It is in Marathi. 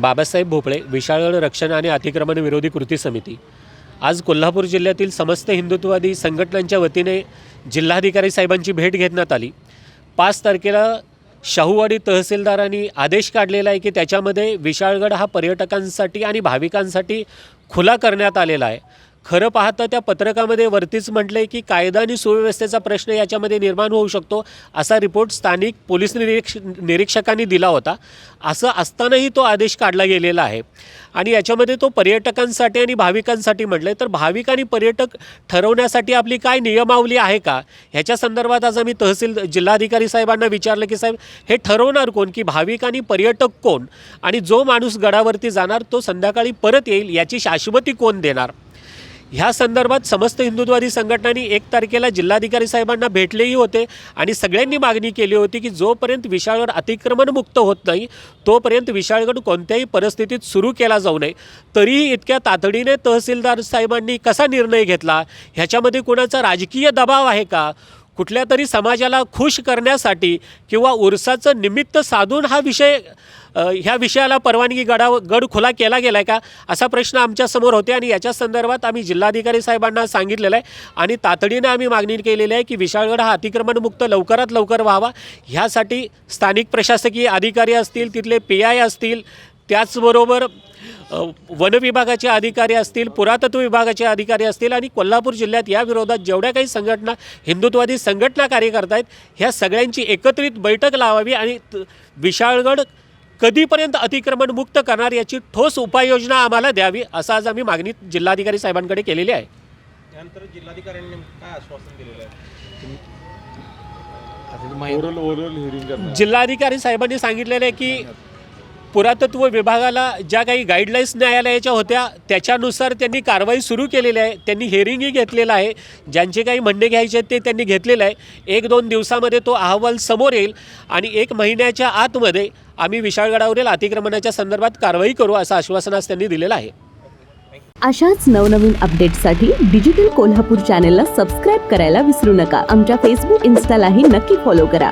बाबासाहेब भोपळे विशाळगड रक्षण आणि अतिक्रमण विरोधी कृती समिती. आज कोल्हापूर जिल्ह्यातील समस्त हिंदुत्ववादी संघटनांच्या वतीने जिल्हाधिकारी साहेबांची भेट घेण्यात आली. पाच तारखेला शाहूवाडी तहसीलदारांनी आदेश काढलेला आहे की त्याच्यामध्ये विशाळगड हा पर्यटकांसाठी आणि भाविकांसाठी खुला करण्यात आलेला आहे. खरं पाहता त्या पत्रकामध्ये वरतीच म्हटलं आहे की कायदा आणि सुव्यवस्थेचा प्रश्न याच्यामध्ये निर्माण होऊ शकतो असा रिपोर्ट स्थानिक पोलीस निरीक्ष निरीक्षकांनी दिला होता. असं असतानाही तो आदेश काढला गेलेला आहे. आणि याच्यामध्ये तो पर्यटकांसाठी आणि भाविकांसाठी म्हटलं आहे तर भाविक आणि पर्यटक ठरवण्यासाठी आपली काय नियमावली आहे का? ह्याच्या संदर्भात आज आम्ही तहसील जिल्हाधिकारी साहेबांना विचारलं की साहेब हे ठरवणार कोण? की भाविक आणि पर्यटक कोण? आणि जो माणूस गडावरती जाणार तो संध्याकाळी परत येईल याची शाश्वती कोण देणार? ह्या संदर्भात समस्त हिंदुत्ववादी संघटनांनी एक तारखेला जिल्हाधिकारी साहेबांना भेटलेही होते आणि सगळ्यांनी मागणी केली होती की जोपर्यंत विशाळगड अतिक्रमणमुक्त होत नाही तोपर्यंत विशाळगड कोणत्याही परिस्थितीत सुरू केला जाऊ नये. तरीही इतक्या तातडीने तहसीलदार साहेबांनी कसा निर्णय घेतला? ह्याच्यामध्ये कुणाचा राजकीय दबाव आहे का? कुठल्या तरी समाजाला खुश करण्यासाठी किंवा उरसाचं निमित्त साधून हा विषय ह्या विषयाला परवानगी गडा गड खुला केला गेला आहे का? असा प्रश्न आमच्यासमोर होते आणि याच्या संदर्भात आम्ही जिल्हाधिकारी साहेबांना सांगितलेलं आहे आणि तातडीनं आम्ही मागणी केलेली आहे की विशाळगड हा अतिक्रमणमुक्त लवकरात लवकर व्हावा. ह्यासाठी स्थानिक प्रशासकीय अधिकारी असतील तिथले पी आय असतील त्याचबरोबर वन विभागाचे अधिकारी असतील पुरातत्व विभागाचे अधिकारी असतील आणि कोल्हापूर जिल्ह्यात या विरोधात जेवढ्या काही संघटना हिंदुत्वादी संघटना कार्य करत आहेत ह्या सगळ्यांची एकत्रित बैठक लावावी आणि विशाळगड कधीपर्यंत अतिक्रमण मुक्त करणार याची ठोस उपाययोजना आम्हाला द्यावी असं आज आम्ही मागणी जिल्हाधिकारी साहेबांकडे केलेली आहे. त्यानंतर जिल्हाधिकाऱ्यांनी नेमकं काय आश्वासन दिलेलं आहे? ओरल ओरल हिअरिंग करणार. जिल्हाधिकारी साहेबांनी सांगितलेलं आहे की पुरातत्व विभागाला ज्या काही गाईडलाईन्स न्यायालयाच्या होत्या त्याच्यानुसार त्यांनी कारवाई सुरू केलेली आहे. त्यांनी हेअरिंगही घेतलेलं आहे. ज्यांचे काही म्हणणे घ्यायचे आहेत ते त्यांनी घेतलेलं आहे. एक दोन दिवसामध्ये तो अहवाल समोर येईल आणि एक महिन्याच्या आतमध्ये आम्ही विशाळगडावरील अतिक्रमणाच्या संदर्भात कारवाई करू असं आश्वासन आज त्यांनी दिलेलं आहे. अशाच नवनवीन अपडेट्ससाठी डिजिटल कोल्हापूर चॅनेलला सबस्क्राईब करायला विसरू नका. आमच्या फेसबुक इन्स्टालाही नक्की फॉलो करा.